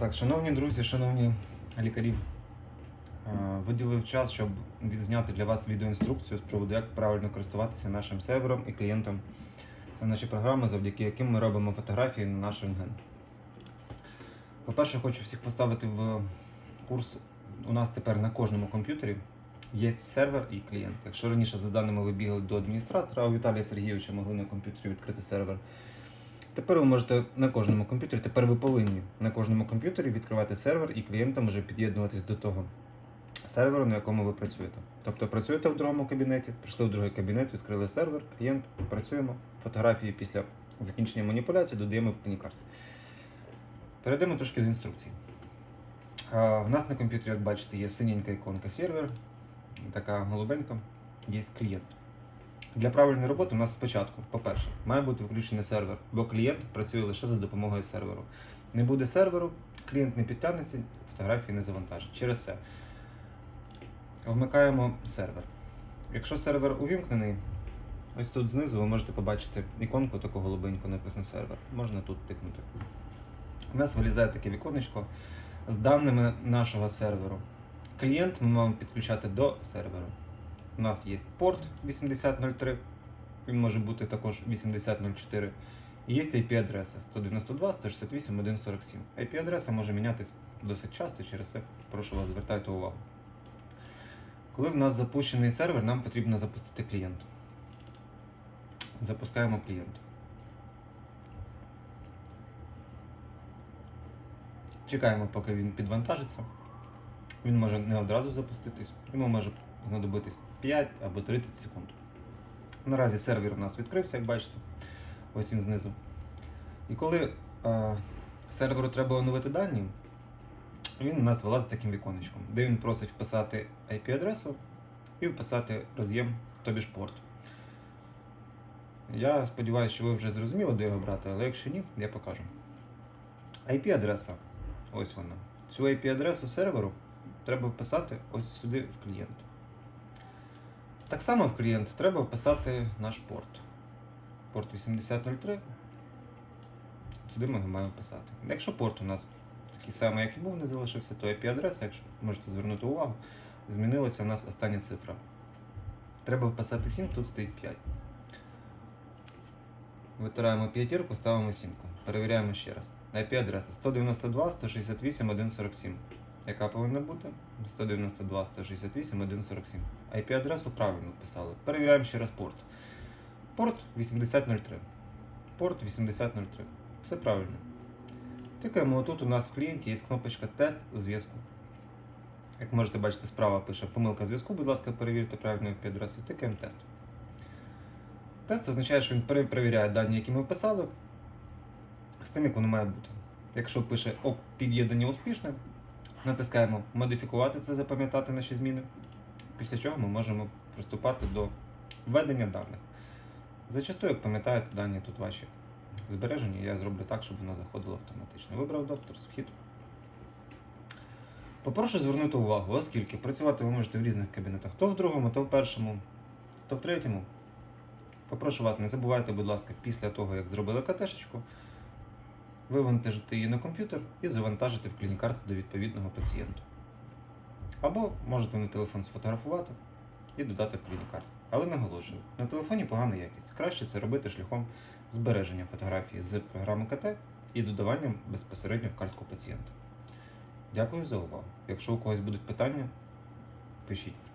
Так, шановні друзі, шановні лікарі, е, виділив час, щоб відзняти для вас відеоінструкцію з приводу, як правильно користуватися нашим сервером і клієнтом. Це наші програми, завдяки яким ми робимо фотографії на наш рентген. По-перше, хочу всіх поставити в курс. У нас тепер на кожному комп'ютері є сервер і клієнт. Якщо раніше за даними ви бігали до адміністратора, а у Віталія Сергійовича могли на комп'ютері відкрити сервер. Тепер ви можете на кожному комп'ютері, тепер ви повинні на кожному комп'ютері відкривати сервер і клієнтам вже під'єднуватись до того серверу, на якому ви працюєте. Тобто працюєте в другому кабінеті, прийшли в другий кабінет, відкрили сервер, клієнт, працюємо. Фотографії після закінчення маніпуляції додаємо в клінікарці. Перейдемо трошки до інструкцій. У нас на комп'ютері, як бачите, є синенька іконка сервер, така голубенька, є клієнт. Для правильної роботи у нас спочатку, по-перше, має бути включений сервер, бо клієнт працює лише за допомогою серверу. Не буде серверу, клієнт не підтягнеться, фотографії не завантажить. Через це вмикаємо сервер. Якщо сервер увімкнений, ось тут знизу ви можете побачити іконку таку голубеньку, написано сервер. Можна тут тикнути. У нас вилізає таке віконечко з даними нашого серверу. Клієнт ми маємо підключати до серверу. У нас є порт 8003, він може бути також 8004. І є IP-адреса 192, 168, 147. IP-адреса може мінятися досить часто, через це прошу вас звертайте увагу. Коли в нас запущений сервер, нам потрібно запустити клієнт. Запускаємо клієнт. Чекаємо, поки він підвантажиться. Він може не одразу запуститись, йому може знадобитись 5 або 30 секунд. Наразі сервер у нас відкрився, як бачите. Ось він знизу. І коли е, серверу треба оновити дані, він у нас вилазить таким віконечком, де він просить вписати IP-адресу і вписати роз'єм, тобі ж порт. Я сподіваюся, що ви вже зрозуміли, де його брати, але якщо ні, я покажу. IP-адреса, ось вона. Цю IP-адресу серверу треба вписати ось сюди в клієнт. Так само в клієнт треба вписати наш порт. Порт 8003. Сюди ми його маємо вписати. Якщо порт у нас такий самий, як і був, не залишився, то IP-адреса, якщо можете звернути увагу, змінилася у нас остання цифра. Треба вписати 7, тут стоїть 5. Витираємо п'ятірку, ставимо сімку. Перевіряємо ще раз. IP-адреса 192 168 147. Яка повинна бути? 192 168 147. IP-адресу правильно вписали. Перевіряємо ще раз порт. Порт 8003. Порт 8003. Все правильно. Тикаємо тут у нас в клієнті є кнопочка Тест зв'язку. Як можете бачити, справа пише помилка зв'язку, будь ласка, перевірте правильну IP-адресу. Тикаємо тест. Тест означає, що він перевіряє дані, які ми вписали, з тим, як воно має бути. Якщо пише під'єднання успішне, натискаємо модифікувати це, запам'ятати наші зміни, після чого ми можемо приступати до введення даних. Зачасту, як пам'ятаєте, дані тут ваші збережені, я зроблю так, щоб воно заходило автоматично. Вибрав доктор, вхід. Попрошу звернути увагу, оскільки працювати ви можете в різних кабінетах, то в другому, то в першому, то в третьому. Попрошу вас, не забувайте, будь ласка, після того, як зробили катешечку, вивантажити її на комп'ютер і завантажити в клінікарті до відповідного пацієнта. Або можете на телефон сфотографувати і додати в клінікарці. Але наголошую, на телефоні погана якість. Краще це робити шляхом збереження фотографії з програми КТ і додаванням безпосередньо в картку пацієнта. Дякую за увагу. Якщо у когось будуть питання, пишіть.